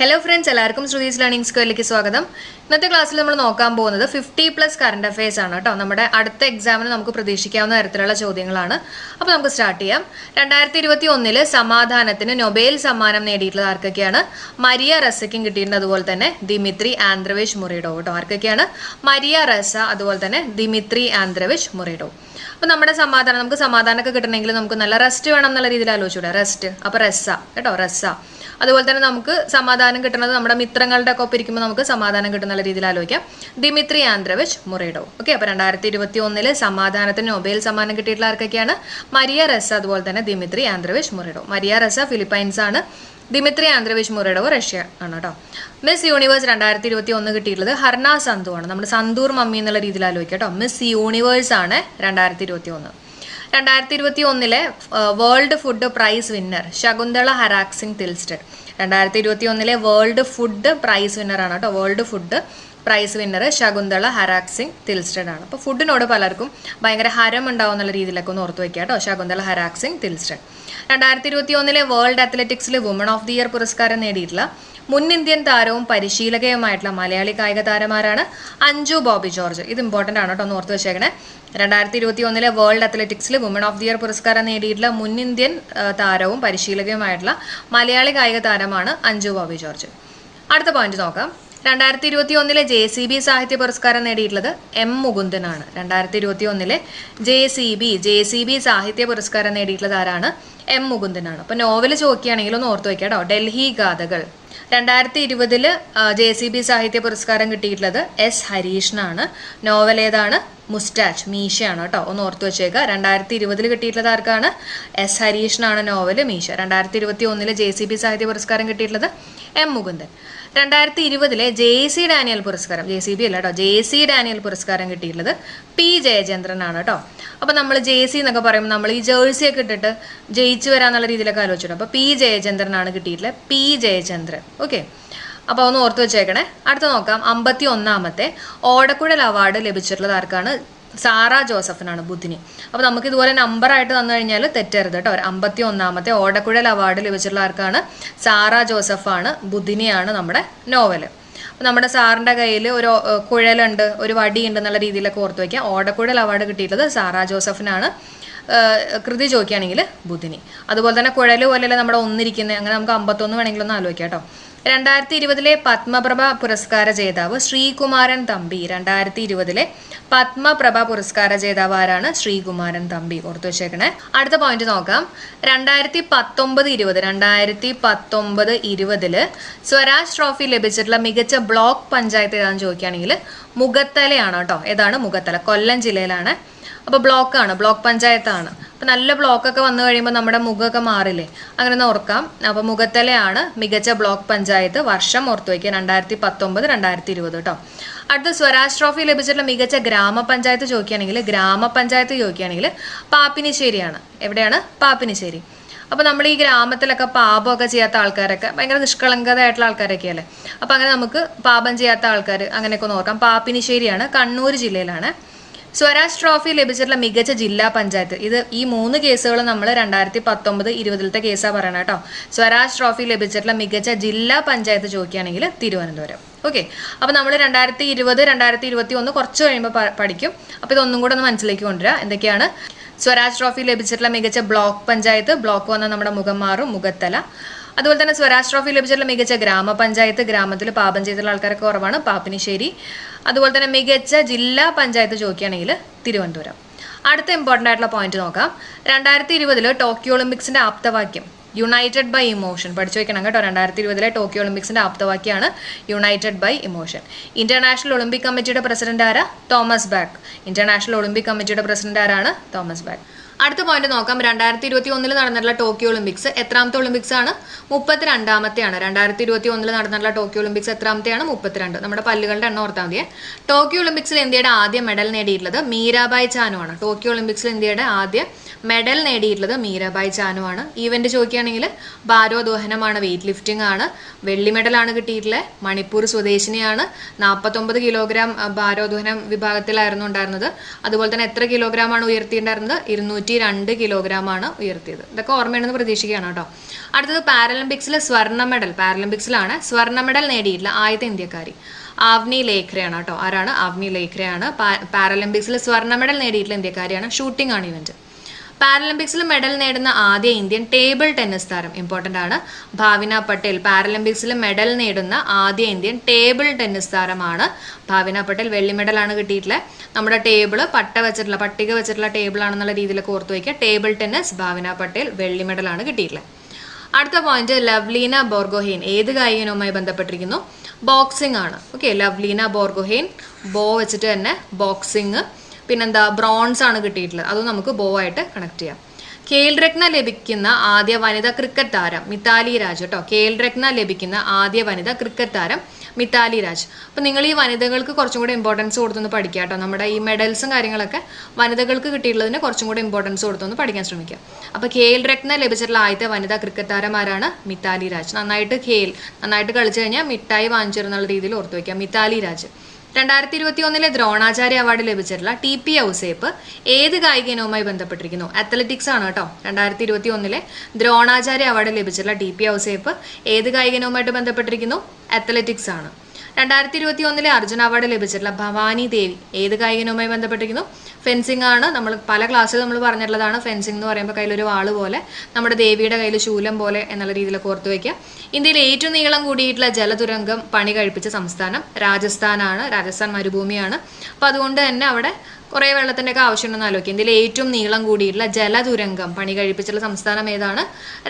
Hello friends എല്ലാവർക്കും Shruthi's learning സ്കൂളിലേക്ക് സ്വാഗതം. ഇന്നത്തെ ക്ലാസ്സിൽ നമ്മൾ നോക്കാൻ പോകുന്നത് ഫിഫ്റ്റി പ്ലസ് കറണ്ട് അഫയേഴ്സ് ആണ് കേട്ടോ. നമ്മുടെ അടുത്ത എക്സാമിന് നമുക്ക് പ്രതീക്ഷിക്കാവുന്ന തരത്തിലുള്ള ചോദ്യങ്ങളാണ്. അപ്പോൾ നമുക്ക് സ്റ്റാർട്ട് ചെയ്യാം. രണ്ടായിരത്തി ഇരുപത്തി ഒന്നിൽ സമാധാനത്തിന് നൊബേൽ സമ്മാനം നേടിയിട്ടുള്ളത് ആർക്കൊക്കെയാണ്? മരിയ റസയ്ക്കും കിട്ടിയിട്ടുണ്ട് അതുപോലെ തന്നെ ദിമിത്രി ആന്ധ്രവേഷ് മുറിഡോ കേട്ടോ. ആർക്കൊക്കെയാണ്? മരിയ റസ അതുപോലെ തന്നെ ദിമിത്രി ആന്ധ്രവേഷ് മുറിഡോ അപ്പോൾ നമ്മുടെ സമാധാനം നമുക്ക് സമാധാനമൊക്കെ കിട്ടണമെങ്കിൽ നമുക്ക് നല്ല റെസ്റ്റ് വേണം എന്നുള്ള രീതിയിൽ ആലോചിച്ചൂടെ റെസ്റ്റ് അപ്പോൾ റെസ്സ കേട്ടോ റെസ്സ അതുപോലെ തന്നെ നമുക്ക് സമാധാനം കിട്ടുന്നത് നമ്മുടെ മിത്രങ്ങളുടെ ഒക്കെ ഒപ്പം ഇരിക്കുമ്പോൾ നമുക്ക് സമാധാനം കിട്ടുന്ന രീതിയിൽ ആലോചിക്കാം. ദിമിത്രി ആന്ത്രവിച്ച് മുറേഡോ ഓക്കെ അപ്പോൾ രണ്ടായിരത്തി ഇരുപത്തി ഒന്നിൽ സമാധാനത്തിന് നൊബേൽ സമ്മാനം കിട്ടിയിട്ടുള്ള ആർക്കൊക്കെയാണ്? മരിയ റെസ അതുപോലെ തന്നെ Dmitry Andreyevich Muratov Maria Ressa Philippines ആണ്. ദിമിത്രി ആന്ത്രവിച്ച് മുറേഡോ റഷ്യ ആണ് കേട്ടോ. മിസ് യൂണിവേഴ്സ് രണ്ടായിരത്തി ഇരുപത്തി ഒന്ന് കിട്ടിയിട്ടുള്ളത് ഹർണ സന്തു ആണ്. നമ്മുടെ സന്തൂർ മമ്മി എന്നുള്ള രീതിയിൽ ആലോചിക്കാം കേട്ടോ. മിസ് യൂണിവേഴ്സ് ആണ് രണ്ടായിരത്തി ഇരുപത്തി ഒന്ന് രണ്ടായിരത്തി ഇരുപത്തി ഒന്നിലെ world food prize winner Shakuntala Haraksingh Thilsted. രണ്ടായിരത്തി ഇരുപത്തി ഒന്നിലെ വേൾഡ് ഫുഡ് പ്രൈസ് വിന്നറാണ് കേട്ടോ. World food prize winner Shakuntala Haraksingh Thilsted ആണ്. അപ്പോൾ ഫുഡിനോട് പലർക്കും ഭയങ്കര ഹരം ഉണ്ടാവും എന്നുള്ള രീതിയിലൊക്കെ ഒന്ന് ഓർത്ത് വയ്ക്കുക കേട്ടോ ശകുന്തള ഹരാക് സിംഗ് തിൽസ്റ്റഡ്. രണ്ടായിരത്തി ഇരുപത്തി ഒന്നിലെ വേൾഡ് അത്ലറ്റിക്സിൽ വുമൺ ഓഫ് ദി ഇയർ പുരസ്കാരം നേടിയിട്ടുള്ള മുൻ ഇന്ത്യൻ താരവും പരിശീലകയുമായിട്ടുള്ള മലയാളി കായിക താരമാരാണ് അഞ്ജു ബോബി ജോർജ്. ഇത് ഇമ്പോർട്ടന്റ് ആണ് കേട്ടോ ഒന്ന് ഓർത്ത് വെച്ചേക്കണേ. രണ്ടായിരത്തി ഇരുപത്തി ഒന്നിലെ വേൾഡ് അത്ലറ്റിക്സിൽ വുമൺ ഓഫ് ദി ഇയർ പുരസ്കാരം നേടിയിട്ടുള്ള മുൻ ഇന്ത്യൻ താരവും പരിശീലകയുമായിട്ടുള്ള മലയാളി കായിക താരമാണ് അഞ്ജു ബോബി ജോർജ്. അടുത്ത പോയിന്റ് നോക്കാം. രണ്ടായിരത്തി ഇരുപത്തി ഒന്നിലെ ജെ സി ബി സാഹിത്യ പുരസ്കാരം നേടിയിട്ടുള്ളത് എം മുകുന്ദനാണ് രണ്ടായിരത്തി ഇരുപത്തി ഒന്നിലെ J C B J C B സാഹിത്യ പുരസ്കാരം നേടിയിട്ടുള്ളത് ആരാണ് എം മുകുന്ദനാണ് അപ്പോൾ നോവൽ ചോദിക്കുകയാണെങ്കിൽ ഒന്ന് ഓർത്ത് വയ്ക്കാം കേട്ടോ ഡൽഹി ഗാഥകൾ. രണ്ടായിരത്തി ഇരുപതിൽ ജെ സി ബി സാഹിത്യ പുരസ്കാരം കിട്ടിയിട്ടുള്ളത് എസ് ഹരീഷിനാണ്. നോവൽ ഏതാണ്? മുസ്റ്റാച്ച് മീശയാണ് കേട്ടോ. ഒന്ന് ഓർത്ത് വെച്ചേക്കുക രണ്ടായിരത്തി ഇരുപതിൽ കിട്ടിയിട്ടുള്ളത് ആർക്കാണ്? എസ് ഹരീഷിനാണ് നോവൽ മീശ. രണ്ടായിരത്തി ഇരുപത്തി ഒന്നിൽ ജെ സി ബി സാഹിത്യ പുരസ്കാരം കിട്ടിയിട്ടുള്ളത് എം മുകുന്ദൻ. രണ്ടായിരത്തി ഇരുപതിലെ ജെ സി ഡാനിയൽ പുരസ്കാരം ജെ സി ബി അല്ല കേട്ടോ ജെ സി ഡാനിയൽ പുരസ്കാരം കിട്ടിയിട്ടുള്ളത് പി ജയചന്ദ്രനാണ് കേട്ടോ. അപ്പോൾ നമ്മൾ ജെ സി എന്നൊക്കെ പറയുമ്പോൾ നമ്മൾ ഈ ജേഴ്സിയൊക്കെ ഇട്ടിട്ട് ജയിച്ചു വരാന്നുള്ള രീതിയിലൊക്കെ ആലോചിച്ചിട്ടുണ്ട്. അപ്പോൾ പി ജയചന്ദ്രനാണ് കിട്ടിയിട്ടുള്ളത് പി ജയചന്ദ്രൻ. ഓക്കെ. അപ്പോൾ ഒന്ന് ഓർത്ത് വെച്ചേക്കണേ. അടുത്ത നോക്കാം. അമ്പത്തി ഒന്നാമത്തെ ഓടക്കുഴൽ അവാർഡ് ലഭിച്ചിട്ടുള്ളത് ആർക്കാണ്? സാറ ജോസഫിനാണ് ബുദ്ധിനി അപ്പോൾ നമുക്ക് ഇതുപോലെ നമ്പറായിട്ട് തന്നു കഴിഞ്ഞാൽ തെറ്റരുത് കേട്ടോ. അമ്പത്തി ഒന്നാമത്തെ ഓടക്കുഴൽ അവാർഡ് ലഭിച്ചിട്ടുള്ള ആർക്കാണ് സാറ ജോസഫാണ് ബുദ്ധിനിയാണ് നമ്മുടെ നോവൽ നമ്മുടെ സാറിന്റെ കയ്യിൽ ഒരു കുഴലുണ്ട് ഒരു വടിയുണ്ട് എന്നുള്ള രീതിയിലൊക്കെ ഓർത്ത് വയ്ക്കുക ഓടക്കുഴൽ അവാർഡ് കിട്ടിയിട്ടുള്ളത് സാറ ജോസഫിനാണ്. കൃതി ചോദിക്കുകയാണെങ്കിൽ ബുദ്ധിനി അതുപോലെ തന്നെ കുഴൽ പോലെയല്ല നമ്മുടെ ഒന്നിരിക്കുന്നത് അങ്ങനെ നമുക്ക് അമ്പത്തൊന്ന് വേണമെങ്കിൽ ഒന്ന് ആലോചിക്കാം കേട്ടോ. രണ്ടായിരത്തി ഇരുപതിലെ പത്മപ്രഭ പുരസ്കാര ജേതാവ് ശ്രീകുമാരൻ തമ്പി. രണ്ടായിരത്തി ഇരുപതിലെ പത്മപ്രഭ പുരസ്കാര ജേതാവ് ആരാണ്? ശ്രീകുമാരൻ തമ്പി. ഓർത്തു വെച്ചേക്കണേ അടുത്ത പോയിന്റ് നോക്കാം. രണ്ടായിരത്തി പത്തൊമ്പത് ഇരുപത് രണ്ടായിരത്തി പത്തൊമ്പത് ഇരുപതിൽ സ്വരാജ് ട്രോഫി ലഭിച്ചിട്ടുള്ള മികച്ച ബ്ലോക്ക് പഞ്ചായത്ത് ഏതാണെന്ന് ചോദിക്കുകയാണെങ്കിൽ മുഖത്തലയാണ് കേട്ടോ. ഏതാണ്? മുഖത്തല. കൊല്ലം ജില്ലയിലാണ് അപ്പോൾ ബ്ലോക്കാണ് ബ്ലോക്ക് പഞ്ചായത്താണ്. അപ്പോൾ നല്ല ബ്ലോക്കൊക്കെ വന്നു കഴിയുമ്പോൾ നമ്മുടെ മുഖമൊക്കെ മാറില്ലേ? അങ്ങനെ ഒന്ന് ഓർക്കാം. അപ്പോൾ മുഖത്തലയാണ് മികച്ച ബ്ലോക്ക് പഞ്ചായത്ത് വർഷം ഓർത്തു വയ്ക്കുക രണ്ടായിരത്തി പത്തൊമ്പത് രണ്ടായിരത്തി ഇരുപത് കേട്ടോ അടുത്ത സ്വരാജ് ട്രോഫി ലഭിച്ചിട്ടുള്ള മികച്ച ഗ്രാമപഞ്ചായത്ത് ചോദിക്കുകയാണെങ്കിൽ ഗ്രാമപഞ്ചായത്ത് ചോദിക്കുകയാണെങ്കിൽ പാപ്പിനിശ്ശേരിയാണ്. എവിടെയാണ്? പാപ്പിനിശ്ശേരി. അപ്പോൾ നമ്മൾ ഈ ഗ്രാമത്തിലൊക്കെ പാപമൊക്കെ ചെയ്യാത്ത ആൾക്കാരൊക്കെ ഭയങ്കര നിഷ്കളങ്കതയായിട്ടുള്ള ആൾക്കാരൊക്കെ അല്ലേ? അപ്പോൾ അങ്ങനെ നമുക്ക് പാപം ചെയ്യാത്ത ആൾക്കാർ അങ്ങനെയൊക്കെ ഓർക്കാം. പാപ്പിനിശ്ശേരിയാണ് കണ്ണൂർ ജില്ലയിലാണ്. സ്വരാജ് ട്രോഫി ലഭിച്ചിട്ടുള്ള മികച്ച ജില്ലാ പഞ്ചായത്ത്. ഇത് ഈ മൂന്ന് കേസുകൾ നമ്മൾ രണ്ടായിരത്തി പത്തൊമ്പത് ഇരുപതിലത്തെ കേസാണ് പറയണം കേട്ടോ സ്വരാജ് ട്രോഫി ലഭിച്ചിട്ടുള്ള മികച്ച ജില്ലാ പഞ്ചായത്ത് ചോദിക്കുകയാണെങ്കിൽ തിരുവനന്തപുരം. ഓക്കെ. അപ്പോൾ നമ്മൾ രണ്ടായിരത്തി ഇരുപത് രണ്ടായിരത്തി ഇരുപത്തി ഒന്ന് കുറച്ച് കഴിയുമ്പോൾ പഠിക്കും. അപ്പോൾ ഇതൊന്നും കൂടെ ഒന്ന് മനസ്സിലേക്ക് കൊണ്ടുവരിക എന്തൊക്കെയാണ്? സ്വരാജ് ട്രോഫി ലഭിച്ചിട്ടുള്ള മികച്ച ബ്ലോക്ക് പഞ്ചായത്ത്. ബ്ലോക്ക് വന്ന നമ്മുടെ മുഖം മാറും മുഖത്തല. അതുപോലെ തന്നെ സ്വരാജ് ട്രോഫി ലഭിച്ചിട്ടുള്ള മികച്ച ഗ്രാമപഞ്ചായത്ത് ഗ്രാമത്തിൽ പാപം ചെയ്തിട്ടുള്ള ആൾക്കാരൊക്കെ കുറവാണ്. പാപ്പിനിശ്ശേരി. അതുപോലെ തന്നെ മികച്ച ജില്ലാ പഞ്ചായത്ത് ചോദിക്കുകയാണെങ്കിൽ തിരുവനന്തപുരം. അടുത്ത ഇമ്പോർട്ടന്റ് ആയിട്ടുള്ള പോയിന്റ് നോക്കാം. രണ്ടായിരത്തി ഇരുപതിൽ ടോക്കിയോ ഒളിമ്പിക്സിന്റെ ആപ്തവാക്യം യുണൈറ്റഡ് ബൈ ഇമോഷൻ പഠിച്ചു വെക്കണം കേട്ടോ. രണ്ടായിരത്തി ഇരുപതിലെ ടോക്കിയോ ഒളിമ്പിക്സിന്റെ ആപ്തവാക്യമാണ് united by emotion international olympic കമ്മിറ്റിയുടെ പ്രസിഡന്റ് ആരാ? Thomas Bach. ഇന്റർനാഷണൽ ഒളിമ്പിക് കമ്മിറ്റിയുടെ പ്രസിഡന്റ് ആരാണ്? Thomas Bach. അടുത്ത പോയിന്റ് നോക്കാം. രണ്ടായിരത്തി ഇരുപത്തി ഒന്നിൽ നടന്നിട്ടുള്ള ടോക്കിയോ ഒളിമ്പിക്സ് എത്രാമത്തെ ഒളിമ്പിക്സ് ആണ് മുപ്പത്തിരണ്ടാമത്തെയാണ്. രണ്ടായിരത്തി ഇരുപത്തി ഒന്നിൽ നടന്നിട്ടുള്ള ടോക്കിയോ ഒളിമ്പിക്സ് എത്രാമത്തെയാണ്? മുപ്പത്തിരണ്ട്. നമ്മുടെ പല്ലുകളുടെ എണ്ണം ഓർത്താൽ മതിയെ. ടോക്കിയോ ഒളിമ്പിക്സിൽ ഇന്ത്യയുടെ ആദ്യ മെഡൽ നേടിയിട്ടുള്ളത് മീരാബായ് ചാനു ആണ്. ടോക്കിയോ ഒളിമ്പിക്സിൽ ഇന്ത്യയുടെ ആദ്യ മെഡൽ നേടിയിട്ടുള്ളത് മീരാബായ് ചാനു ആണ്. ഈവന്റ് ചോദിക്കുകയാണെങ്കിൽ ഭാരോദ്വഹനമാണ് വെയിറ്റ് ലിഫ്റ്റിംഗ് ആണ്. വെള്ളി മെഡലാണ് കിട്ടിയിട്ടുള്ളത്. മണിപ്പൂർ സ്വദേശിനിയാണ്. നാൽപ്പത്തൊമ്പത് കിലോഗ്രാം ഭാരോദ്വഹനം വിഭാഗത്തിലായിരുന്നു ഉണ്ടായിരുന്നത്. അതുപോലെ തന്നെ എത്ര കിലോഗ്രാം ആണ് ഉയർത്തിയിട്ടുണ്ടായിരുന്നത്? ഇരുന്നൂറ്റി തൊണ്ണൂറ്റി രണ്ട് കിലോഗ്രാമാണ് ഉയർത്തിയത്. ഇതൊക്കെ ഓർമ്മയുണ്ടെന്ന് പ്രതീക്ഷിക്കുകയാണ് കേട്ടോ. അടുത്തത് പാരലംപിക്സിൽ സ്വർണ മെഡൽ. പാരലംപിക്സിലാണ് സ്വർണ മെഡൽ നേടിയിട്ടുള്ള ആദ്യത്തെ ഇന്ത്യക്കാരി ആവ്നി ലേഖ്രയാണ് കേട്ടോ. ആരാണ്? ആവ്നി ലേഖ്രയാണ്. പാരലംപിക്സിൽ സ്വർണ മെഡൽ നേടിയിട്ടുള്ള ഇന്ത്യക്കാരിയാണ് ഷൂട്ടിംഗ് ആണ് ഇവന്റ്. പാരലംപിക്സിൽ മെഡൽ നേടുന്ന ആദ്യ ഇന്ത്യൻ ടേബിൾ ടെന്നീസ് താരം ഇമ്പോർട്ടന്റ് ആണ്. ഭാവിന പട്ടേൽ പാരലംപിക്സിൽ മെഡൽ നേടുന്ന ആദ്യ ഇന്ത്യൻ ടേബിൾ ടെന്നീസ് താരമാണ് ഭാവിന പട്ടേൽ. വെള്ളി മെഡലാണ് കിട്ടിയിട്ടുള്ളത് നമ്മുടെ ടേബിൾ പട്ട വെച്ചിട്ടുള്ള പട്ടിക വെച്ചിട്ടുള്ള ടേബിൾ ആണെന്നുള്ള രീതിയിലൊക്കെ ഓർത്ത് വയ്ക്കുക. ടേബിൾ ടെന്നീസ് ഭാവിന പട്ടേൽ വെള്ളി മെഡലാണ് കിട്ടിയിട്ടുള്ളത് അടുത്ത പോയിന്റ് ലവ്ലീന ബോർഗോഹെയിൻ. ഏത് കായികനവുമായി ബന്ധപ്പെട്ടിരിക്കുന്നു? ബോക്സിംഗ് ആണ്. ഓക്കെ ലവ്ലീന ബോർഗോഹെയിൻ. ബോ വെച്ചിട്ട് തന്നെ ബോക്സിംഗ്. പിന്നെന്താ ബ്രോൺസ് ആണ് കിട്ടിയിട്ടുള്ളത്. അതും നമുക്ക് ബോ ആയിട്ട് കണക്ട് ചെയ്യാം. കേൽ രത്ന ലഭിക്കുന്ന ആദ്യ വനിതാ ക്രിക്കറ്റ് താരം മിതാലി രാജ് കേട്ടോ. കേൽ രത്ന ലഭിക്കുന്ന ആദ്യ വനിതാ ക്രിക്കറ്റ് താരം മിതാലി രാജ്. അപ്പം നിങ്ങൾ ഈ വനിതകൾക്ക് കുറച്ചും കൂടെ ഇമ്പോർട്ടൻസ് കൊടുത്തൊന്ന് പഠിക്കുക കേട്ടോ. നമ്മുടെ ഈ മെഡൽസും കാര്യങ്ങളൊക്കെ വനിതകൾക്ക് കിട്ടിയിട്ടുള്ളതിന് കുറച്ചും കൂടെ ഇമ്പോർട്ടൻസ് കൊടുത്തൊന്ന് പഠിക്കാൻ ശ്രമിക്കുക. അപ്പോൾ ഖേൽ രത്ന ലഭിച്ചിട്ടുള്ള ആദ്യത്തെ വനിതാ ക്രിക്കറ്റ് താരമാരാണ് മിതാലി രാജ്. നന്നായിട്ട് കേൽ നന്നായിട്ട് കളിച്ചു കഴിഞ്ഞാൽ മിഠായി വാങ്ങിച്ചിരുന്നുള്ള രീതിയിൽ ഓർത്തു വയ്ക്കുക മിതാലി രാജ്. രണ്ടായിരത്തി ഇരുപത്തി ഒന്നിലെ ദ്രോണാചാര്യ അവാർഡ് ലഭിച്ചിട്ടുള്ള ടി പി ഔസേപ്പ് ഏത് കായിക ഇനവുമായി ബന്ധപ്പെട്ടിരിക്കുന്നു? അത്ലറ്റിക്സ് ആണ് കേട്ടോ. രണ്ടായിരത്തി ഇരുപത്തി ഒന്നിലെ ദ്രോണാചാര്യ അവാർഡ് ലഭിച്ചിട്ടുള്ള ടി പി ഔസേപ്പ് ഏത് കായിക ഇനവുമായിട്ട് ബന്ധപ്പെട്ടിരിക്കുന്നു? അത്ലറ്റിക്സ് ആണ്. രണ്ടായിരത്തി ഇരുപത്തി ഒന്നിലെ അർജുന അവാർഡ് ലഭിച്ചിട്ടുള്ള ഭവാനി ദേവി ഏത് കായികനവുമായി ബന്ധപ്പെട്ടിരിക്കുന്നു? ഫെൻസിംഗ് ആണ്. നമ്മൾ പല ക്ലാസ്സിൽ നമ്മൾ പറഞ്ഞിട്ടുള്ളതാണ്. ഫെൻസിംഗ് എന്ന് പറയുമ്പോൾ കയ്യിലൊരു വാൾ പോലെ നമ്മുടെ ദേവിയുടെ കയ്യിൽ ശൂലം പോലെ എന്നുള്ള രീതിയിൽ ഓർത്ത് വയ്ക്കുക ഇന്ത്യയിൽ ഏറ്റവും നീളം കൂടിയിട്ടുള്ള ജലതുരങ്കം പണി കഴിപ്പിച്ച സംസ്ഥാനം രാജസ്ഥാനാണ്. രാജസ്ഥാൻ മരുഭൂമിയാണ്. അപ്പോൾ അതുകൊണ്ട് തന്നെ അവിടെ കുറേ വെള്ളത്തിന്റെയൊക്കെ ആവശ്യമുണ്ടെന്ന് ആലോചിക്കുക. ഇന്ത്യയിൽ ഏറ്റവും നീളം കൂടിയിട്ടുള്ള ജലതുരങ്കം പണി കഴിപ്പിച്ചിട്ടുള്ള സംസ്ഥാനം ഏതാണ്?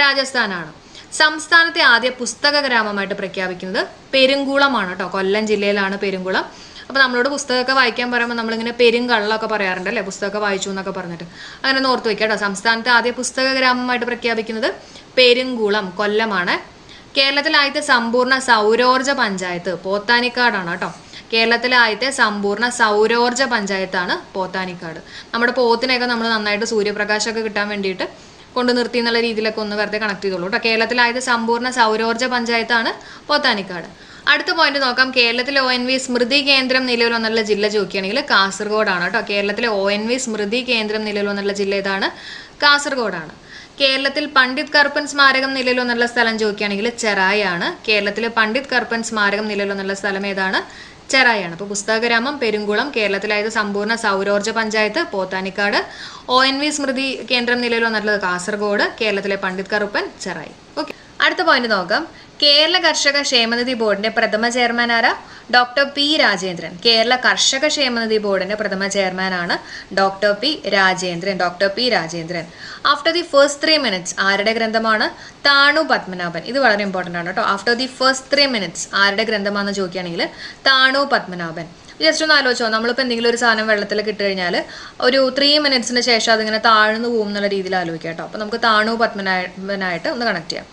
രാജസ്ഥാനാണ്. സംസ്ഥാനത്തെ ആദ്യ പുസ്തക ഗ്രാമമായിട്ട് പ്രഖ്യാപിക്കുന്നത് പെരുങ്കുളമാണ് കേട്ടോ. കൊല്ലം ജില്ലയിലാണ് പെരുങ്കുളം. അപ്പോൾ നമ്മളോട് പുസ്തകമൊക്കെ വായിക്കാൻ പറയുമ്പോൾ നമ്മളിങ്ങനെ പെരുങ്കള്ളൊക്കെ പറയാറുണ്ട് അല്ലേ? പുസ്തകമൊക്കെ വായിച്ചു എന്നൊക്കെ പറഞ്ഞിട്ട്. അങ്ങനെ ഒന്ന് ഓർത്ത് വയ്ക്കുക കേട്ടോ. സംസ്ഥാനത്തെ ആദ്യ പുസ്തക ഗ്രാമമായിട്ട് പ്രഖ്യാപിക്കുന്നത് പെരുങ്കുളം കൊല്ലമാണ്. കേരളത്തിലെ ആദ്യത്തെ സമ്പൂർണ സൗരോർജ പഞ്ചായത്ത് പോത്താനിക്കാടാണ് കേട്ടോ. കേരളത്തിലെ ആദ്യത്തെ സമ്പൂർണ സൗരോർജ പഞ്ചായത്താണ് പോത്താനിക്കാട്. നമ്മുടെ പോത്തിനെയൊക്കെ നമ്മൾ നന്നായിട്ട് സൂര്യപ്രകാശമൊക്കെ കിട്ടാൻ വേണ്ടിയിട്ട് കൊണ്ട് നിർത്തി എന്നുള്ള രീതിയിലൊക്കെ ഒന്ന് വെറുതെ കണക്ട് ചെയ്തോളൂ കേട്ടോ. കേരളത്തിലായത് സമ്പൂർണ സൗരോർജ പഞ്ചായത്താണ് പോത്താനിക്കാട്. അടുത്ത പോയിന്റ് നോക്കാം. കേരളത്തിലെ ഒ എൻ വി സ്മൃതി കേന്ദ്രം നിലവിൽ വന്നുള്ള ജില്ല ചോദിക്കുകയാണെങ്കിൽ കാസർഗോഡാണ് കേട്ടോ. കേരളത്തിലെ ഒ എൻ വി സ്മൃതി കേന്ദ്രം നിലവിൽ വന്നുള്ള ജില്ല ഏതാണ്? കാസർഗോഡാണ്. കേരളത്തിൽ പണ്ഡിറ്റ് കറുപ്പൻ സ്മാരകം നിലവിൽ വന്നുള്ള സ്ഥലം ചോദിക്കുകയാണെങ്കിൽ ചെറായാണ് കേരളത്തിലെ പണ്ഡിറ്റ് കറുപ്പൻ സ്മാരകം നിലവിൽ വന്നുള്ള സ്ഥലം ഏതാണ്? ചെറായാണ് അപ്പോൾ പുസ്തകഗ്രാമം പെരുങ്കുളം കേരളത്തിലായത് സമ്പൂർണ സൗരോർജ panchayat Pothanicad O N V സ്മൃതി കേന്ദ്രം നിലവിൽ വന്നിട്ടുള്ളത് കാസർഗോഡ് കേരളത്തിലെ പണ്ഡിത് കറുപ്പൻ ചെറായി. ഓക്കെ. അടുത്ത പോയിന്റ് നോക്കാം. കേരള കർഷക ക്ഷേമനിധി ബോർഡിന്റെ പ്രഥമ ചെയർമാൻ ആരാ? Doctor P Rajendran. കേരള കർഷക ക്ഷേമനിധി ബോർഡിന്റെ പ്രഥമ ചെയർമാനാണ് doctor P Rajendran. Doctor P Rajendran. After the first three minutes ആരുടെ ഗ്രന്ഥമാണ്? താണു പത്മനാഭൻ. ഇത് വളരെ ഇമ്പോർട്ടന്റ് ആണ് കേട്ടോ. After the first three minutes ആരുടെ ഗ്രന്ഥമാണെന്ന് ചോദിക്കുകയാണെങ്കിൽ താണു പത്മനാഭൻ. ജസ്റ്റ് ഒന്ന് ആലോചിച്ചോ നമ്മളിപ്പോൾ എന്തെങ്കിലും ഒരു സാധനം വെള്ളത്തിൽ ഇട്ട് കഴിഞ്ഞാൽ ഒരു ത്രീ മിനിറ്റ്സിന് ശേഷം അതിങ്ങനെ താഴ്ന്നു പോകും എന്നുള്ള രീതിയിൽ ആലോചിക്കാം കേട്ടോ. അപ്പോൾ നമുക്ക് താണു പത്മനാഭനായിട്ട് ഒന്ന് കണക്ട് ചെയ്യാം.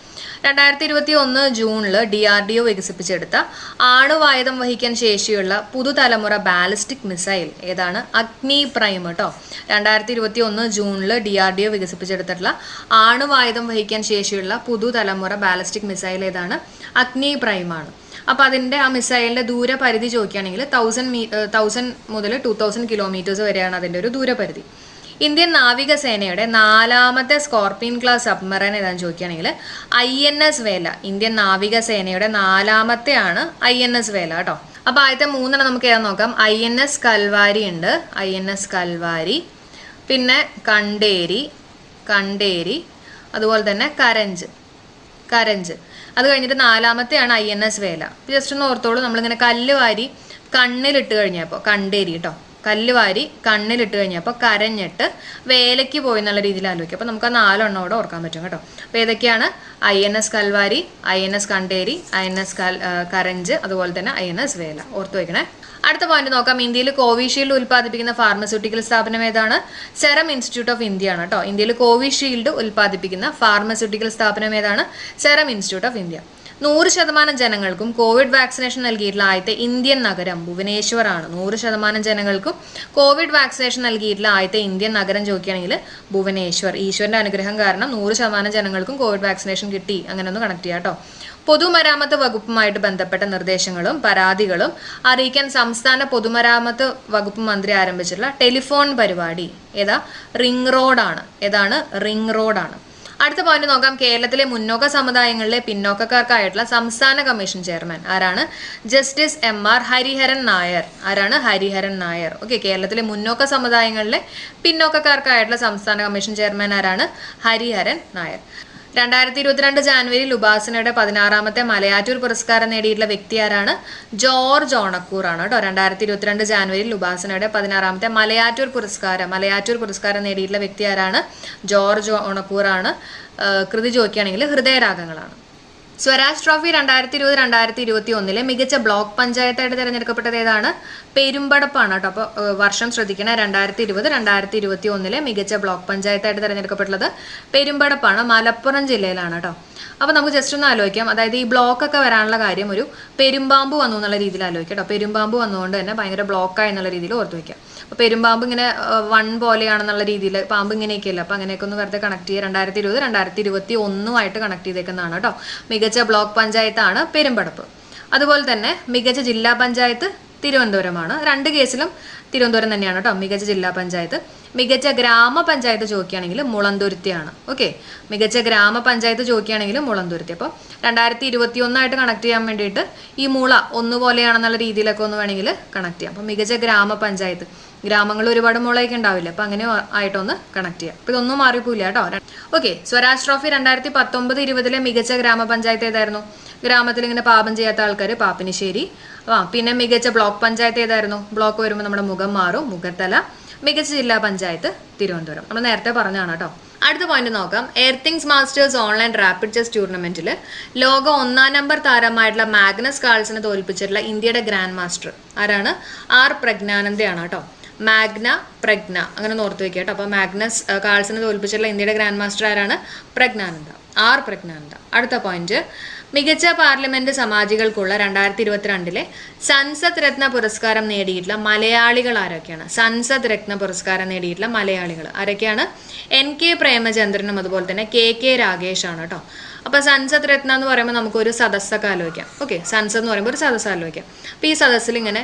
രണ്ടായിരത്തി ഇരുപത്തി ഒന്ന് ജൂണിൽ ഡി ആർ ഡി ഒ വികസിപ്പിച്ചെടുത്ത ആണുവായുധം വഹിക്കാൻ ശേഷിയുള്ള പുതുതലമുറ ബാലിസ്റ്റിക് മിസൈൽ ഏതാണ്? അഗ്നി പ്രൈം കേട്ടോ. രണ്ടായിരത്തി ഇരുപത്തി ഒന്ന് ജൂണിൽ ഡി ആർ ഡി ഒ വികസിപ്പിച്ചെടുത്തിട്ടുള്ള ആണുവായുധം വഹിക്കാൻ ശേഷിയുള്ള പുതുതലമുറ ബാലിസ്റ്റിക് മിസൈൽ ഏതാണ്? അഗ്നി പ്രൈമാണ് അപ്പോൾ അതിന്റെ ആ മിസൈലിന്റെ ദൂരപരിധി ചോദിക്കുകയാണെങ്കിൽ തൗസൻഡ് മീ തൗസൻഡ് മുതൽ ടു തൗസൻഡ് കിലോമീറ്റേഴ്സ് വരെയാണ് അതിന്റെ ഒരു ദൂരപരിധി. ഇന്ത്യൻ നാവികസേനയുടെ നാലാമത്തെ സ്കോർപിയൻ ക്ലാസ് സബ്മറൈൻ ഏതാണെന്ന് ചോദിക്കുകയാണെങ്കിൽ I N S Vela. Indian നാവികസേനയുടെ നാലാമത്തെയാണ് ഐ എൻ എസ് വേല കേട്ടോ. അപ്പോൾ ആദ്യത്തെ മൂന്നെണ്ണം നമുക്ക് ഏതാ നോക്കാം. ഐ എൻ എസ് കൽവാരി ഉണ്ട്. ഐ എൻ എസ് കൽവാരി പിന്നെ കണ്ടേരി കണ്ടേരി അതുപോലെ തന്നെ കരഞ്ച് കരഞ്ച്. അത് കഴിഞ്ഞിട്ട് നാലാമത്തെയാണ് I N S Vela. Just ഒന്ന് ഓർത്തോളൂ നമ്മളിങ്ങനെ കല്ല് വാരി കണ്ണിലിട്ട് കഴിഞ്ഞപ്പോൾ കണ്ടേരി കേട്ടോ കല്ല് വാരി കണ്ണിലിട്ട് കഴിഞ്ഞപ്പോൾ കരഞ്ഞിട്ട് വേലയ്ക്ക് പോയി എന്നുള്ള രീതിയിൽ ആലോചിക്കും. അപ്പോൾ നമുക്ക് ആ നാലെണ്ണം കൂടെ ഓർക്കാൻ പറ്റും കേട്ടോ. അപ്പോൾ ഏതൊക്കെയാണ്? I N S Kalvari I N S Khanderi I N S കൽ കരഞ്ച് അതുപോലെ തന്നെ ഐ എൻ എസ് വേല. ഓർത്ത് വയ്ക്കണേ അടുത്ത പോയിന്റ് നോക്കാം. ഇന്ത്യയിൽ കോവിഷീൽഡ് ഉൽപ്പാദിപ്പിക്കുന്ന ഫാർമസ്യൂട്ടിക്കൽ സ്ഥാപനം ഏതാണ്? സെറം ഇൻസ്റ്റിറ്റ്യൂട്ട് ഓഫ് ഇന്ത്യ ആണ് കേട്ടോ ഇന്ത്യയിൽ കോവിഷീൽഡ് ഉൽപ്പാദിപ്പിക്കുന്ന ഫാർമസ്യൂട്ടിക്കൽ സ്ഥാപനം ഏതാണ്? സെറം ഇൻസ്റ്റിറ്റ്യൂട്ട് ഓഫ് ഇന്ത്യ നൂറ് ശതമാനം ജനങ്ങൾക്കും കോവിഡ് വാക്സിനേഷൻ നൽകിയിട്ടുള്ള ആദ്യത്തെ ഇന്ത്യൻ നഗരം ഭുവനേശ്വർ ആണ്. നൂറ് ശതമാനം ജനങ്ങൾക്കും കോവിഡ് വാക്സിനേഷൻ നൽകിയിട്ടുള്ള ആദ്യത്തെ ഇന്ത്യൻ നഗരം ചോദിക്കുകയാണെങ്കിൽ ഭുവനേശ്വർ. ഈശ്വരന്റെ അനുഗ്രഹം കാരണം നൂറ് ശതമാനം ജനങ്ങൾക്കും കോവിഡ് വാക്സിനേഷൻ കിട്ടി. അങ്ങനെ ഒന്ന് കണക്ട് ചെയ്യാം കേട്ടോ പൊതുമരാമത്ത് വകുപ്പുമായിട്ട് ബന്ധപ്പെട്ട നിർദ്ദേശങ്ങളും പരാതികളും അറിയിക്കാൻ സംസ്ഥാന പൊതുമരാമത്ത് വകുപ്പ് മന്ത്രി ആരംഭിച്ചിട്ടുള്ള ടെലിഫോൺ പരിപാടി. ഏതാ? റിംഗ് റോഡാണ്. ഏതാണ്? റിംഗ് റോഡാണ്. അടുത്ത പോയിന്റ് നോക്കാം. കേരളത്തിലെ മുന്നോക്ക സമുദായങ്ങളിലെ പിന്നോക്കക്കാർക്കായിട്ടുള്ള സംസ്ഥാന കമ്മീഷൻ ചെയർമാൻ ആരാണ്? Justice M R Hariharan Nair. ആരാണ്? ഹരിഹരൻ നായർ. ഓക്കെ കേരളത്തിലെ മുന്നോക്ക സമുദായങ്ങളിലെ പിന്നോക്കക്കാർക്കായിട്ടുള്ള സംസ്ഥാന കമ്മീഷൻ ചെയർമാൻ ആരാണ്? ഹരിഹരൻ നായർ. രണ്ടായിരത്തി ഇരുപത്തിരണ്ട് ജാനുവരിയിൽ ഉപാസനയുടെ പതിനാറാമത്തെ മലയാറ്റൂർ പുരസ്കാരം നേടിയിട്ടുള്ള വ്യക്തി ആരാണ്? ജോർജ് ഓണക്കൂർ ആണ് കേട്ടോ. രണ്ടായിരത്തി ഇരുപത്തിരണ്ട് ജാനുവരിയിൽ ഉപാസനയുടെ പതിനാറാമത്തെ മലയാറ്റൂർ പുരസ്കാരം മലയാറ്റൂർ പുരസ്കാരം നേടിയിട്ടുള്ള വ്യക്തി ആരാണ്? ജോർജ് ആ, കൃതി ചോദിക്കുകയാണെങ്കിൽ ഹൃദയരാഗങ്ങളാണ്. സ്വരാജ് ട്രോഫി രണ്ടായിരത്തി ഇരുപത് രണ്ടായിരത്തി ഇരുപത്തി ഒന്നിലെ മികച്ച ബ്ലോക്ക് പഞ്ചായത്തായിട്ട് തിരഞ്ഞെടുക്കപ്പെട്ടത് ഏതാണ്? പെരുമ്പടപ്പാണ് കേട്ടോ. അപ്പോൾ വർഷം ശ്രദ്ധിക്കണം രണ്ടായിരത്തി ഇരുപത് രണ്ടായിരത്തി ഇരുപത്തി ഒന്നിലെ മികച്ച ബ്ലോക്ക് പഞ്ചായത്തായിട്ട് തിരഞ്ഞെടുക്കപ്പെട്ടുള്ളത് പെരുമ്പടപ്പാണ് മലപ്പുറം ജില്ലയിലാണ് കേട്ടോ. അപ്പോൾ നമുക്ക് ജസ്റ്റ് ഒന്ന് ആലോചിക്കാം. അതായത് ഈ ബ്ലോക്ക് ഒക്കെ വരാനുള്ള കാര്യം ഒരു പെരുമ്പാമ്പ് വന്നു എന്നുള്ള രീതിയിൽ ആലോചിക്കാം കേട്ടോ. പെരുമ്പാമ്പ് വന്നുകൊണ്ട് തന്നെ ഭയങ്കര ബ്ലോക്കായി എന്നുള്ള രീതിയിൽ ഓർത്ത് വയ്ക്കാം അപ്പോൾ പെരുമ്പാമ്പ് ഇങ്ങനെ വൺ പോലെയാണെന്നുള്ള രീതിയിൽ പാമ്പ് ഇങ്ങനെയൊക്കെയല്ല? അപ്പോൾ അങ്ങനെയൊക്കെ ഒന്ന് വെറുതെ കണക്ട് ചെയ്യുക രണ്ടായിരത്തി ഇരുപത് രണ്ടായിരത്തി ഇരുപത്തി ഒന്നുമായിട്ട് കണക്ട് ചെയ്തേക്കുന്നതാണ് കേട്ടോ മികച്ച ബ്ലോക്ക് പഞ്ചായത്താണ് പെരുമ്പടപ്പ്. അതുപോലെ തന്നെ മികച്ച ജില്ലാ പഞ്ചായത്ത് തിരുവനന്തപുരമാണ്. രണ്ട് കേസിലും തിരുവനന്തപുരം തന്നെയാണ് കേട്ടോ മികച്ച ജില്ലാ പഞ്ചായത്ത്. മികച്ച ഗ്രാമപഞ്ചായത്ത് ചോദിക്കുകയാണെങ്കിൽ മുളന്തുരുത്തിയാണ്. ഓക്കെ? മികച്ച ഗ്രാമപഞ്ചായത്ത് ചോദിക്കുകയാണെങ്കിൽ മുളന്തുരുത്തി. അപ്പോൾ രണ്ടായിരത്തി ഇരുപത്തി ഒന്നായിട്ട് കണക്ട് ചെയ്യാൻ വേണ്ടിയിട്ട് ഈ മുള ഒന്നുപോലെയാണെന്നുള്ള രീതിയിലൊക്കെ ഒന്ന് വേണമെങ്കിൽ കണക്ട് ചെയ്യാം. അപ്പോൾ മികച്ച ഗ്രാമപഞ്ചായത്ത് ഗ്രാമങ്ങളിൽ ഒരുപാട് മുളയൊക്കെ ഉണ്ടാവില്ല? അപ്പോൾ അങ്ങനെ ആയിട്ടൊന്ന് കണക്ട് ചെയ്യാം. അപ്പൊ ഇതൊന്നും മാറിപ്പോയില്ല കേട്ടോ. ഓക്കെ സ്വരാജ് ട്രോഫി രണ്ടായിരത്തി പത്തൊമ്പത് ഇരുപതിലെ മികച്ച ഗ്രാമപഞ്ചായത്ത് ഏതായിരുന്നു? ഗ്രാമത്തിൽ ഇങ്ങനെ പാപം ചെയ്യാത്ത ആൾക്കാർ പാപ്പിനിശ്ശേരി. ആ പിന്നെ മികച്ച ബ്ലോക്ക് പഞ്ചായത്ത് ഏതായിരുന്നു? ബ്ലോക്ക് വരുമ്പോൾ നമ്മുടെ മുഖം മാറും മുഖത്തല. മികച്ച ജില്ലാ പഞ്ചായത്ത് തിരുവനന്തപുരം. നമ്മൾ നേരത്തെ പറഞ്ഞതാണ് കേട്ടോ. അടുത്ത പോയിന്റ് നോക്കാം. Airthings masters online rapid chess ടൂർണമെന്റിൽ ലോക ഒന്നാം നമ്പർ താരമായിട്ടുള്ള മാഗ്നസ് കാൾസിനെ തോൽപ്പിച്ചിട്ടുള്ള ഇന്ത്യയുടെ ഗ്രാൻഡ് മാസ്റ്റർ ആരാണ്? ആർ പ്രജ്ഞാനന്ദയാണ് കേട്ടോ. മാഗ്ന പ്രജ്ഞ. അങ്ങനെ ഓർത്ത് വെക്കുക കേട്ടോ. അപ്പോൾ മാഗ്നസ് കാൾസിനെ തോൽപ്പിച്ചിട്ടുള്ള ഇന്ത്യയുടെ ഗ്രാൻഡ് മാസ്റ്റർ ആരാണ്? പ്രജ്ഞാനന്ദ. ആർ പ്രജ്ഞാനന്ദ. അടുത്ത പോയിന്റ് മികച്ച പാർലമെന്റ് സമാജികൾക്കുള്ള രണ്ടായിരത്തി ഇരുപത്തിരണ്ടിലെ സൻസദ് രത്ന പുരസ്കാരം നേടിയിട്ടുള്ള മലയാളികൾ ആരൊക്കെയാണ്? സൻസദ് രത്ന പുരസ്കാരം നേടിയിട്ടുള്ള മലയാളികൾ ആരൊക്കെയാണ്? എൻ കെ പ്രേമചന്ദ്രനും അതുപോലെ തന്നെ കെ കെ രാഗേഷാണ് കേട്ടോ. അപ്പോൾ സൻസത് രത്ന എന്ന് പറയുമ്പോൾ നമുക്ക് ഒരു സദസ്സൊക്കെ ആലോചിക്കാം. ഓക്കെ സൻസ് എന്ന് പറയുമ്പോൾ ഒരു സദസ്സ് ആലോചിക്കാം. അപ്പോൾ ഈ സദസ്സിൽ ഇങ്ങനെ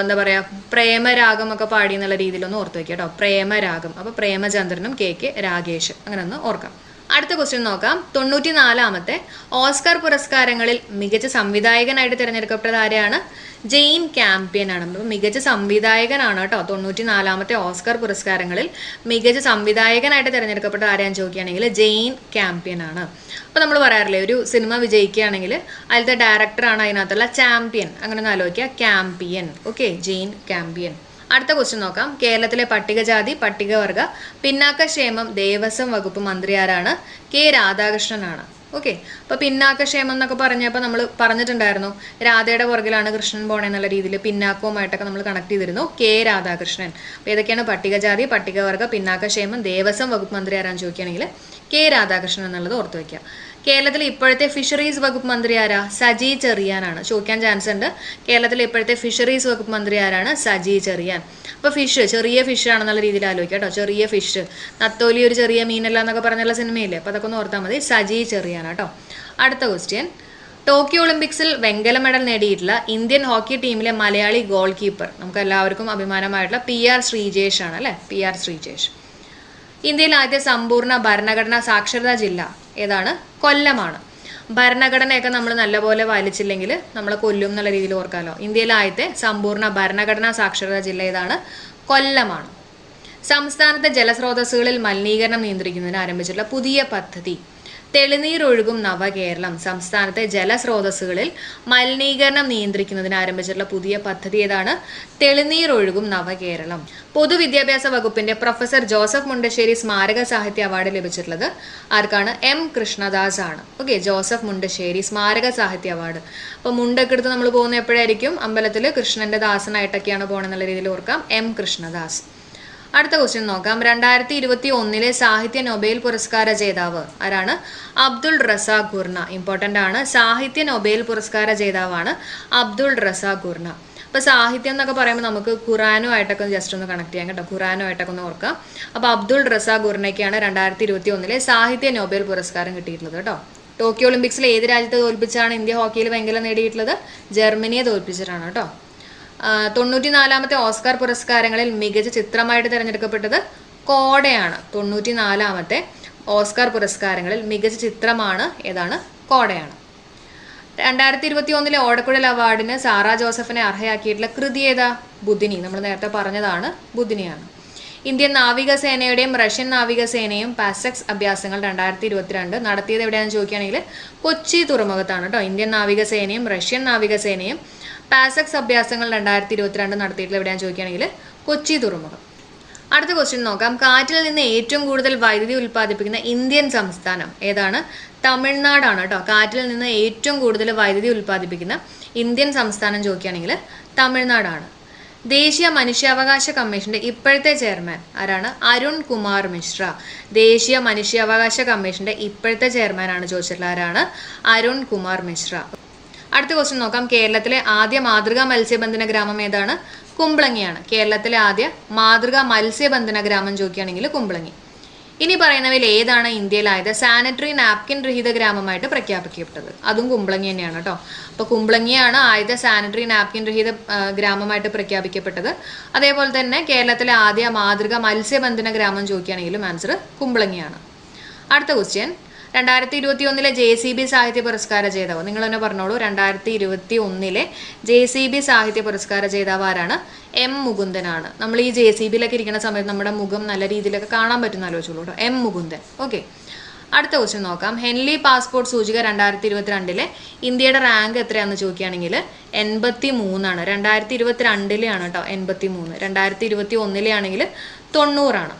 എന്താ പറയുക പ്രേമരാഗം ഒക്കെ പാടി എന്നുള്ള രീതിയിലൊന്ന് ഓർത്ത് വയ്ക്കുക കേട്ടോ. പ്രേമരാഗം. അപ്പോൾ പ്രേമചന്ദ്രനും കെ കെ രാഗേഷ്. അങ്ങനെ ഒന്ന് ഓർക്കാം. അടുത്ത ക്വസ്റ്റ്യൻ നോക്കാം. തൊണ്ണൂറ്റി നാലാമത്തെ ഓസ്കാർ പുരസ്കാരങ്ങളിൽ മികച്ച സംവിധായകനായിട്ട് തിരഞ്ഞെടുക്കപ്പെട്ടത് ആരെയാണ്? ജെയിൻ ക്യാമ്പ്യൻ ആണ് മികച്ച സംവിധായകനാണ് കേട്ടോ. തൊണ്ണൂറ്റി നാലാമത്തെ ഓസ്കാർ പുരസ്കാരങ്ങളിൽ മികച്ച സംവിധായകനായിട്ട് തിരഞ്ഞെടുക്കപ്പെട്ടത് ആരെയാന്ന് ചോദിക്കുകയാണെങ്കിൽ ജെയിൻ ക്യാമ്പ്യൻ ആണ് അപ്പോൾ നമ്മൾ പറയാറില്ലേ ഒരു സിനിമ വിജയിക്കുകയാണെങ്കിൽ അതിലത്തെ ഡയറക്ടറാണ് അതിനകത്തുള്ള ചാമ്പ്യൻ അങ്ങനെ ഒന്ന് ആലോചിക്കുക. ക്യാമ്പ്യൻ. Okay Jane Campion. അടുത്ത ക്വസ്റ്റ്യൻ നോക്കാം. കേരളത്തിലെ പട്ടികജാതി പട്ടികവർഗ പിന്നാക്കക്ഷേമം ദേവസ്വം വകുപ്പ് മന്ത്രി ആരാണ്? കെ രാധാകൃഷ്ണനാണ് ഓക്കെ അപ്പോൾ പിന്നാക്കക്ഷേമം എന്നൊക്കെ പറഞ്ഞപ്പോൾ നമ്മൾ പറഞ്ഞിട്ടുണ്ടായിരുന്നു. രാധയുടെ പുറകിലാണ് കൃഷ്ണൻ പോണേ എന്നുള്ള രീതിയിൽ പിന്നാക്കവുമായിട്ടൊക്കെ നമ്മൾ കണക്ട് ചെയ്തിരുന്നു. കെ രാധാകൃഷ്ണൻ. അപ്പോൾ ഏതൊക്കെയാണ്? പട്ടികജാതി പട്ടികവർഗ പിന്നാക്കക്ഷേമം ദേവസ്വം വകുപ്പ് മന്ത്രി ആരാന്ന് ചോദിക്കുകയാണെങ്കിൽ കെ രാധാകൃഷ്ണൻ എന്നുള്ളത് ഓർത്തു വയ്ക്കുക കേരളത്തിലെ ഇപ്പോഴത്തെ ഫിഷറീസ് വകുപ്പ് മന്ത്രി ആരാ? സജി ചെറിയാനാണ് ചോദിക്കാൻ ചാൻസ് ഉണ്ട്. കേരളത്തിലെ ഇപ്പോഴത്തെ ഫിഷറീസ് വകുപ്പ് മന്ത്രി ആരാണ്? സജി ചെറിയാൻ. അപ്പോൾ ഫിഷ് ചെറിയ ഫിഷ് ആണെന്നുള്ള രീതിയിൽ ആലോചിക്കുക കേട്ടോ. ചെറിയ ഫിഷ് നത്തോലി ഒരു ചെറിയ മീനല്ല എന്നൊക്കെ പറഞ്ഞുള്ള സിനിമയില്ലേ? അപ്പോൾ അതൊക്കെ ഒന്ന് ഓർത്താൽ മതി. സജി ചെറിയാൻ കേട്ടോ അടുത്ത ക്വസ്റ്റ്യൻ ടോക്കിയോ ഒളിമ്പിക്സിൽ വെങ്കല മെഡൽ നേടിയിട്ടുള്ള ഇന്ത്യൻ ഹോക്കി ടീമിലെ മലയാളി ഗോൾ കീപ്പർ നമുക്ക് എല്ലാവർക്കും അഭിമാനമായിട്ടുള്ള പി ആർ ശ്രീജേഷ് ആണ് അല്ലേ? P R Sreejesh. ഇന്ത്യയിൽ ആദ്യത്തെ സമ്പൂർണ ഭരണഘടനാ സാക്ഷരതാ ജില്ല. ഏതാണ്? കൊല്ലമാണ്. ഭരണഘടനയൊക്കെ നമ്മൾ നല്ലപോലെ പാലിച്ചില്ലെങ്കിൽ നമ്മളെ കൊല്ലും എന്നുള്ള രീതിയിൽ ഓർക്കാമല്ലോ ഇന്ത്യയിലെ സമ്പൂർണ ഭരണഘടനാ സാക്ഷരതാ ജില്ല ഏതാണ്? കൊല്ലമാണ്. സംസ്ഥാനത്തെ ജലസ്രോതസ്സുകളിൽ മലിനീകരണം നിയന്ത്രിക്കുന്നതിന് ആരംഭിച്ചിട്ടുള്ള പുതിയ പദ്ധതി. തെളിനീരൊഴുകും നവകേരളം. സംസ്ഥാനത്തെ ജലസ്രോതസ്സുകളിൽ മലിനീകരണം നിയന്ത്രിക്കുന്നതിന് ആരംഭിച്ചിട്ടുള്ള പുതിയ പദ്ധതി ഏതാണ്? തെളിനീരൊഴുകും നവകേരളം. പൊതുവിദ്യാഭ്യാസ വകുപ്പിന്റെ പ്രൊഫസർ ജോസഫ് മുണ്ടശ്ശേരി സ്മാരക സാഹിത്യ അവാർഡ് ലഭിച്ചിട്ടുള്ളത് ആർക്കാണ്? എം കൃഷ്ണദാസ് ആണ് ഓക്കെ ജോസഫ് മുണ്ടശ്ശേരി സ്മാരക സാഹിത്യ അവാർഡ്. അപ്പോൾ മുണ്ടൊക്കെ എടുത്ത് നമ്മൾ പോകുന്ന എപ്പോഴായിരിക്കും? അമ്പലത്തിൽ കൃഷ്ണന്റെ ദാസനായിട്ടൊക്കെയാണ് പോകണമെന്നുള്ള രീതിയിൽ ഓർക്കാം. എം കൃഷ്ണദാസ്. അടുത്ത ക്വസ്റ്റ്യൻ നോക്കാം. രണ്ടായിരത്തി ഇരുപത്തി ഒന്നിലെ സാഹിത്യ നൊബേൽ പുരസ്കാര ജേതാവ് ആരാണ്? അബ്ദുൾ റസ ഗുർണ. ഇമ്പോർട്ടന്റ് ആണ്. സാഹിത്യ നൊബേൽ പുരസ്കാര ജേതാവാണ് അബ്ദുൾ റസ ഗുർണ. അപ്പോൾ സാഹിത്യം എന്നൊക്കെ പറയുമ്പോൾ നമുക്ക് ഖുറാനുമായിട്ടൊക്കെ ജസ്റ്റ് ഒന്ന് കണക്ട് ചെയ്യാം കേട്ടോ. ഖുറാനുമായിട്ടൊക്കെ ഒന്ന് ഓർക്കാം. അപ്പോൾ അബ്ദുൾ റസ ഗുർണയ്ക്കാണ് രണ്ടായിരത്തി ഇരുപത്തി ഒന്നിലെ സാഹിത്യ നൊബേൽ പുരസ്കാരം കിട്ടിയിട്ടുള്ളത് കേട്ടോ. ടോക്കിയോ ഒളിമ്പിക്സിൽ ഏത് രാജ്യത്തെ തോൽപ്പിച്ചാണ് ഇന്ത്യ ഹോക്കിയിൽ വെങ്കലം നേടിയിട്ടുള്ളത്? ജർമ്മനിയെ തോൽപ്പിച്ചിട്ടാണ് കേട്ടോ. തൊണ്ണൂറ്റി നാലാമത്തെ ഓസ്കാർ പുരസ്കാരങ്ങളിൽ മികച്ച ചിത്രമായിട്ട് തിരഞ്ഞെടുക്കപ്പെട്ടത് കോടയാണ്. തൊണ്ണൂറ്റി നാലാമത്തെ ഓസ്കാർ പുരസ്കാരങ്ങളിൽ മികച്ച ചിത്രമാണ് ഏതാണ്? കോടയാണ്. രണ്ടായിരത്തി ഇരുപത്തി ഒന്നിലെ ഓടക്കുഴൽ അവാർഡിന് സാറ ജോസഫിനെ അർഹയാക്കിയിട്ടുള്ള കൃതി ഏതാ? ബുദ്ധിനി നമ്മൾ നേരത്തെ പറഞ്ഞതാണ് ബുദ്ധിനിയാണ് ഇന്ത്യൻ നാവികസേനയുടെയും റഷ്യൻ നാവികസേനയും പാസക്സ് അഭ്യാസങ്ങൾ രണ്ടായിരത്തി ഇരുപത്തിരണ്ട് നടത്തിയത് എവിടെയാണെന്ന് ചോദിക്കുകയാണെങ്കിൽ കൊച്ചി തുറമുഖത്താണ് കേട്ടോ. ഇന്ത്യൻ നാവികസേനയും റഷ്യൻ നാവികസേനയും പാസക്സ് അഭ്യാസങ്ങൾ രണ്ടായിരത്തി ഇരുപത്തിരണ്ട് നടത്തിയിട്ടുള്ള എവിടെയാണ് ചോദിക്കുകയാണെങ്കിൽ കൊച്ചി തുറമുഖം. അടുത്ത ക്വസ്റ്റ്യൻ നോക്കാം. കാറ്റിൽ നിന്ന് ഏറ്റവും കൂടുതൽ വൈദ്യുതി ഉൽപ്പാദിപ്പിക്കുന്ന ഇന്ത്യൻ സംസ്ഥാനം ഏതാണ്? തമിഴ്നാടാണ് കേട്ടോ. കാറ്റിൽ നിന്ന് ഏറ്റവും കൂടുതൽ വൈദ്യുതി ഉൽപ്പാദിപ്പിക്കുന്ന ഇന്ത്യൻ സംസ്ഥാനം ചോദിക്കുകയാണെങ്കിൽ തമിഴ്നാടാണ്. ദേശീയ മനുഷ്യാവകാശ കമ്മീഷന്റെ ഇപ്പോഴത്തെ ചെയർമാൻ ആരാണ്? അരുൺ കുമാർ മിശ്ര. ദേശീയ മനുഷ്യാവകാശ കമ്മീഷന്റെ ഇപ്പോഴത്തെ ചെയർമാനാണ് ചോദിച്ചിട്ടുള്ള ആരാണ്? അരുൺ കുമാർ മിശ്ര. അടുത്ത ക്വസ്റ്റ്യൻ നോക്കാം. കേരളത്തിലെ ആദ്യ മാതൃകാ മത്സ്യബന്ധന ഗ്രാമം ഏതാണ്? കുമ്പളങ്ങിയാണ്. കേരളത്തിലെ ആദ്യ മാതൃകാ മത്സ്യബന്ധന ഗ്രാമം ചോദിക്കുകയാണെങ്കിൽ കുമ്പളങ്ങി. ഇനി പറയുന്നവയിൽ ഏതാണ് ഇന്ത്യയിലായത്? സാനിറ്ററി നാപ്കിൻ രഹിത ഗ്രാമമായിട്ട് പ്രഖ്യാപിക്കപ്പെട്ടത്. അതും കുമ്പളങ്ങി തന്നെയാണ് കേട്ടോ. അപ്പോൾ കുമ്പളങ്ങിയാണ് ആദ്യത്തെ സാനിറ്ററി നാപ്കിൻ രഹിത ഗ്രാമമായിട്ട് പ്രഖ്യാപിക്കപ്പെട്ടത്. അതേപോലെ തന്നെ കേരളത്തിലെ ആദ്യ മാതൃക മത്സ്യബന്ധന ഗ്രാമം ചോദിക്കുകയാണെങ്കിലും ആൻസർ കുമ്പളങ്ങിയാണ്. അടുത്ത ക്വസ്റ്റ്യൻ രണ്ടായിരത്തി ഇരുപത്തി ഒന്നിലെ ജെ സി ബി സാഹിത്യ പുരസ്കാര ജേതാവ്. നിങ്ങൾ തന്നെ പറഞ്ഞോളൂ രണ്ടായിരത്തി ഇരുപത്തി ഒന്നിലെ ജെ സി ബി സാഹിത്യ പുരസ്കാര ജേതാവ് ആരാണ്? എം മുകുന്ദനാണ്. നമ്മൾ ഈ ജെ സി ബിയിലൊക്കെ ഇരിക്കുന്ന സമയത്ത് നമ്മുടെ മുഖം നല്ല രീതിയിലൊക്കെ കാണാൻ പറ്റുന്ന ആലോചിച്ചോളൂ കേട്ടോ എം മുകുന്ദൻ. ഓക്കെ. അടുത്ത ക്വസ്റ്റ്യൻ നോക്കാം. ഹെൻലി പാസ്പോർട്ട് സൂചിക രണ്ടായിരത്തി ഇരുപത്തിരണ്ടിലെ ഇന്ത്യയുടെ റാങ്ക് എത്രയാണെന്ന് ചോദിക്കുകയാണെങ്കിൽ എൺപത്തി മൂന്നാണ് രണ്ടായിരത്തി ഇരുപത്തിരണ്ടിലെയാണ് കേട്ടോ എൺപത്തി മൂന്ന് രണ്ടായിരത്തി ഇരുപത്തി ഒന്നിലെ ആണെങ്കിൽ തൊണ്ണൂറാണ്.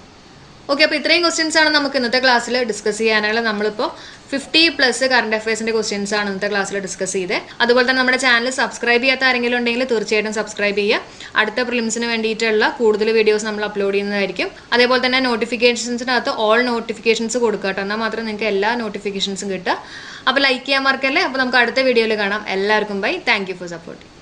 ഓക്കെ അപ്പോൾ ഇത്രയും ക്വസ്റ്റ്യൻസ് ആണ് നമുക്ക് ഇന്നത്തെ ക്ലാസ്സിൽ ഡിസ്കസ് ചെയ്യാനുള്ള. നമ്മളിപ്പോൾ ഫിഫ്റ്റി പ്ലസ് കറണ്ട് അഫയേഴ്സിന്റെ ക്വസ്റ്റ്യൻസ് ആണ് ഇന്നത്തെ ക്ലാസ്സിൽ ഡിസ്കസ് ചെയ്തത് അതുപോലെ തന്നെ നമ്മുടെ ചാനൽ സബ്സ്ക്രൈബ് ചെയ്യാത്ത ആരെങ്കിലും ഉണ്ടെങ്കിൽ തീർച്ചയായിട്ടും സബ്സ്ക്രൈബ് ചെയ്യുക. അടുത്ത പ്രിലിംസിന് വേണ്ടിയിട്ടുള്ള കൂടുതൽ വീഡിയോസ് നമ്മൾ അപ്ലോഡ് ചെയ്യുന്നതായിരിക്കും. അതേപോലെ തന്നെ നോട്ടിഫിക്കേഷൻസിനകത്ത് ഓൾ നോട്ടിഫിക്കേഷൻസ് കൊടുക്കുക കേട്ടോ. എന്നാൽ മാത്രം നിങ്ങൾക്ക് എല്ലാ നോട്ടിഫിക്കേഷൻസും കിട്ടുക. അപ്പോൾ ലൈക്ക് ചെയ്യാൻ മറക്കല്ലേ? അപ്പോൾ നമുക്ക് അടുത്ത വീഡിയോയിൽ കാണാം. എല്ലാവർക്കും ബൈ താങ്ക് ഫോർ സപ്പോർട്ടിങ്